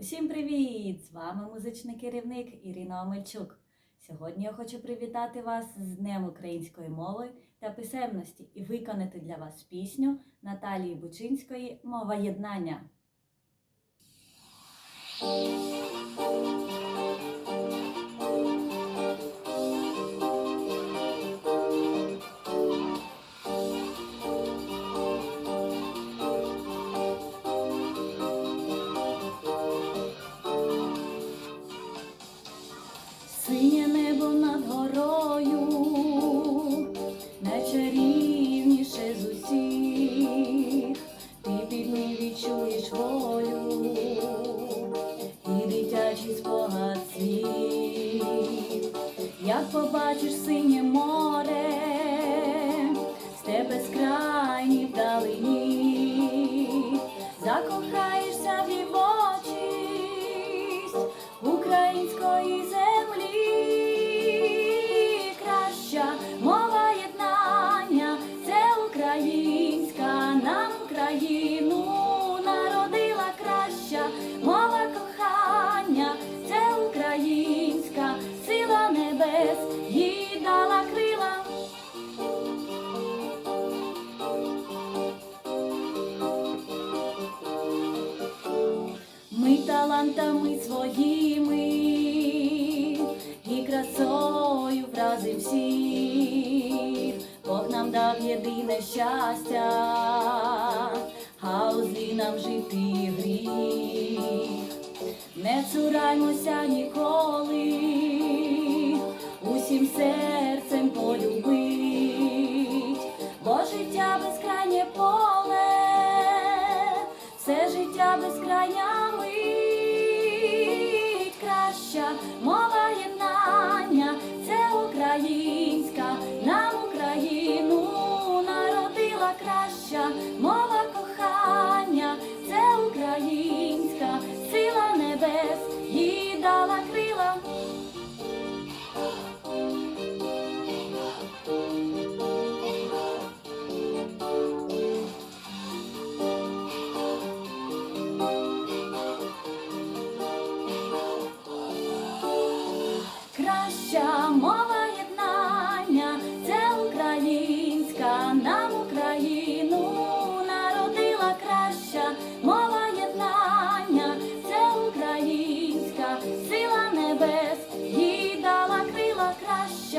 Усім привіт! З вами музичний керівник Ірина Омельчук. Сьогодні я хочу привітати вас з Днем української мови та писемності і виконати для вас пісню Наталії Бучинської Мова єднання. Відчуєш волю і дитячий спогад світ. Як побачиш синє море, степ безкрайній вдалині, закохаєшся в дівочість української землі. Талантами своїми і красою врази всіх, Бог нам дав єдине щастя, а у злі нам жити гріх. Не цураймося ніколи, усім серцем полюбить, бо життя безкрайнє поле, все життя безкрайня українська, сила небес, їй дала крила. Краща небес, їй дала крила краще.